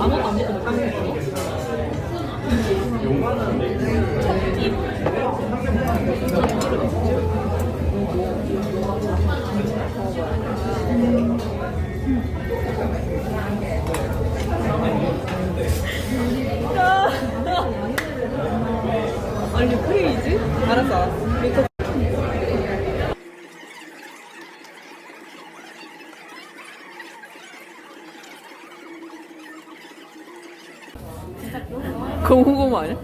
아무것도 안 먹고 깡먹어 아니 크레이지? 알았어 알았어 이거 그거 홍금 아니야?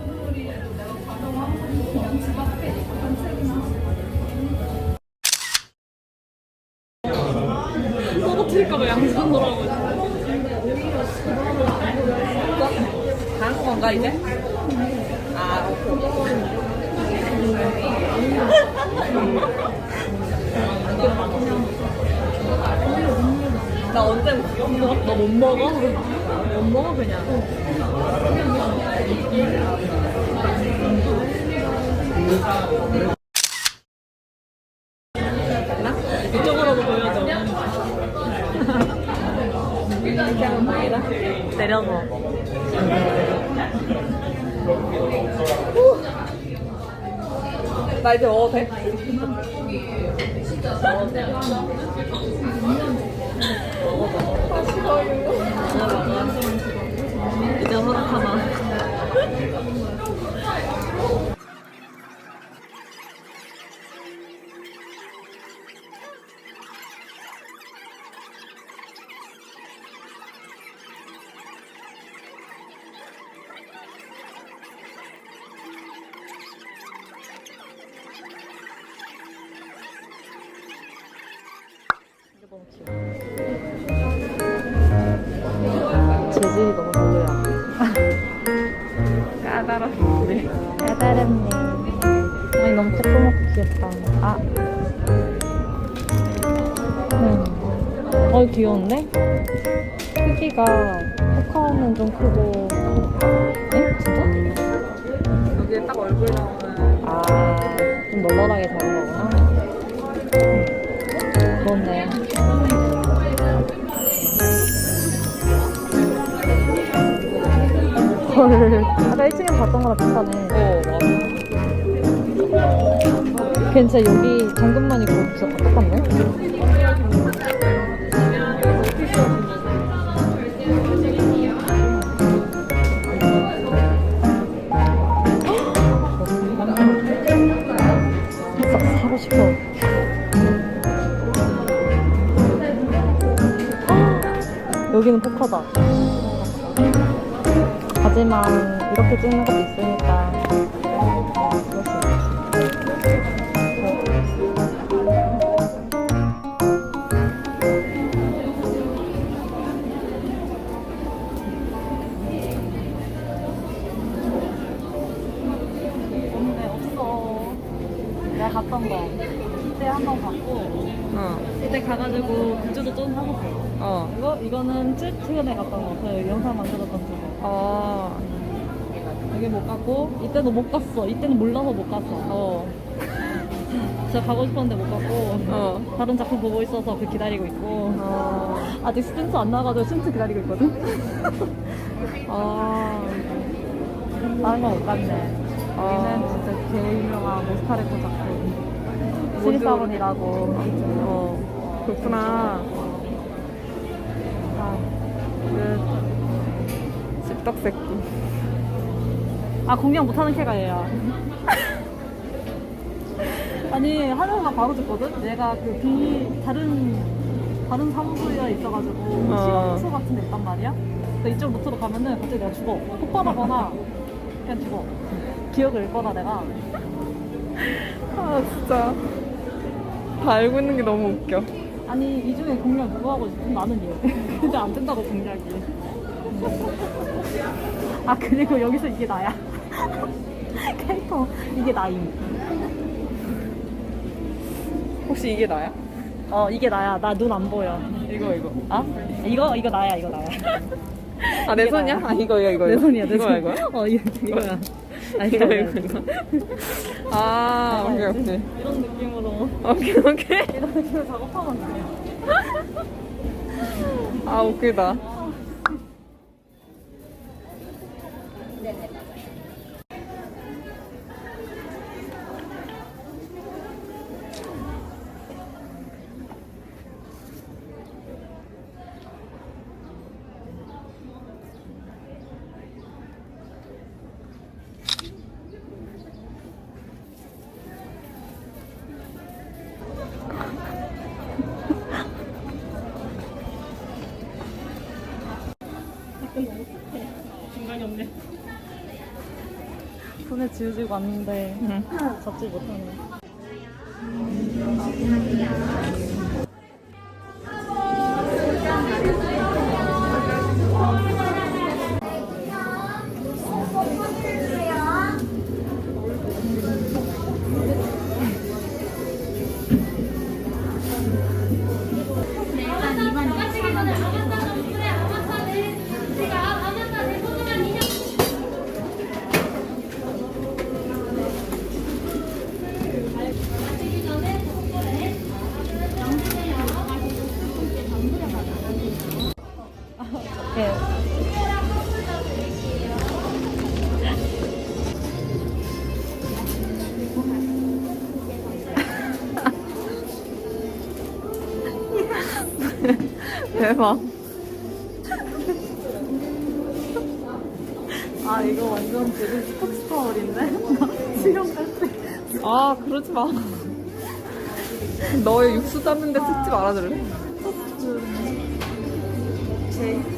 떨어뜨릴까봐 양손 놀아고 다른 건가 이제? 아나 언제 먹어? 너못 먹어? 못 먹어 그냥 이쪽으로도 보여줘. 내려서. 후. 나 이제? 먹어도 돼. 까다롭네. 아니 너무 조그맣고 귀엽다. 아. 음. 어 귀여운데? 크기가 포카는 좀 크고. 에? 진짜? 여기에 딱 얼굴 나오는 아, 좀 널널하게 잡은 거구나. 그렇네. 헐. 아까 1층에서 봤던 거랑 비슷하네. 어 맞아 진짜 여기 잠금만 있고 진짜 다 똑같네. 사고 싶어. 여기는 포카다. 하지만 이렇게 찍는 것도 있으니까. 내가 갔던 거 그때 한 번 갔고 어. 그때 가가지고 굿즈도 좀 사봤어 어. 이거 이거는 최, 최근에 갔던 거 그 영상 만들었던 그거 어. 여기 못 갔고 이때도 못 갔어 이때는 몰라서 못 갔어 어. 진짜 가고 싶었는데 못 갔고 어. 다른 작품 보고 있어서 그 기다리고 있고 어. 아직 스탠스 안 나와가지고 신트 기다리고 있거든 어. 다른 거 못 갔네 아. 여기는 진짜 제일 유명한 모스타레코 작품 신입사원이라고 어. 그렇구나. 아, 씹 덕새끼. 아 공략 못하는 캐가 얘야 아니 하려가 바로 듣거든. 내가 그 비 다른 다른 사무소에 있어가지고 어. 시험소 같은 데 있단 말이야. 근데 이쪽 루트로 가면은 갑자기 내가 죽어. 폭발하거나 그냥 죽어. 기억을 잃거나 내가. 아 진짜 다 알고 있는 게 너무 웃겨. 아니 이 중에 공략 누구 하고 싶은 나는 얘. 근데 안 된다고 공략이. 아 그리고 여기서 이게 나야. 캐릭터 이게 나임. 혹시 이게 나야? 어 이게 나야. 나 눈 안 보여. 이거 이거. 아 이거 이거 나야 이거 나야. 아 내 이게 손이야? 나야. 아 이거 이거 이거. 내 손이야 내 이거 손. 이거야? 어 이거 이거야. 아 이거 이거 이거 이거. 아 오케이 오케이. 이런 느낌으로 오케이 오케이. 이런 느낌으로 작업하면 돼. 아 웃기다. 중간이 없네. 손에 지우지고 왔는데 응. 잡지 못하네. 대박. 아 이거 완전 지금 스톡스타월인데? 수영 갈 때. 아 그러지 마. 너의 육수 땄는데 섞지 말아줄래? 제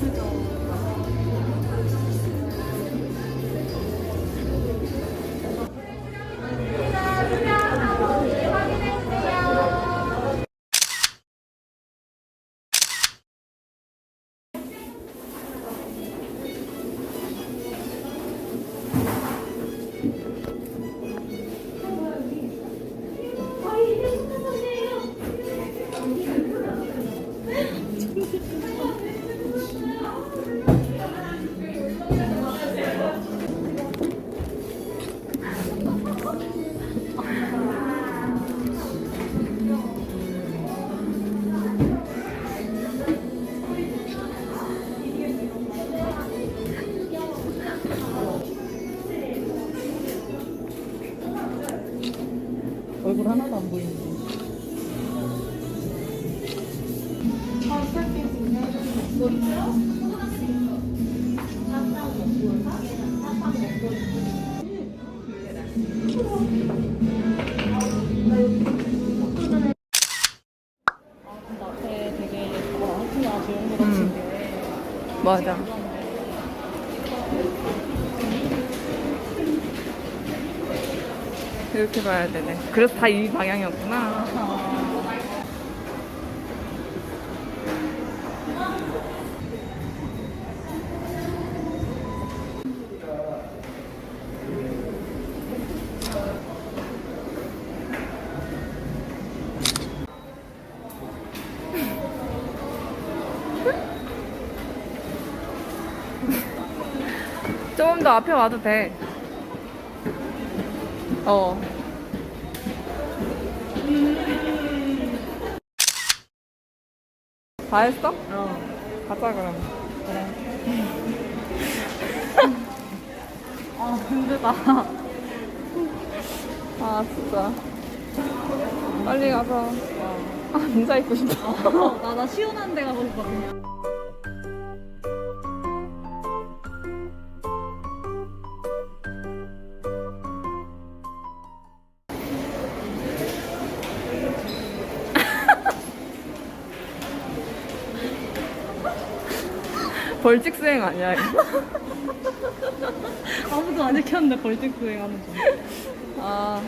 맞아. 이렇게 봐야 되네. 그래서 다 이 방향이었구나. 더 앞에 와도 돼. 어. 다 했어? 어. 가자 그럼. 그래. 아, 힘들다. 아 진짜. 빨리 가서 아, 앉아 있고 싶어. 나, 나 시원한 데 가고 싶거 벌칙 수행 아니야 이거? 아무도 안 익혔는데 벌칙 수행하는 중. 아